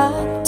사랑.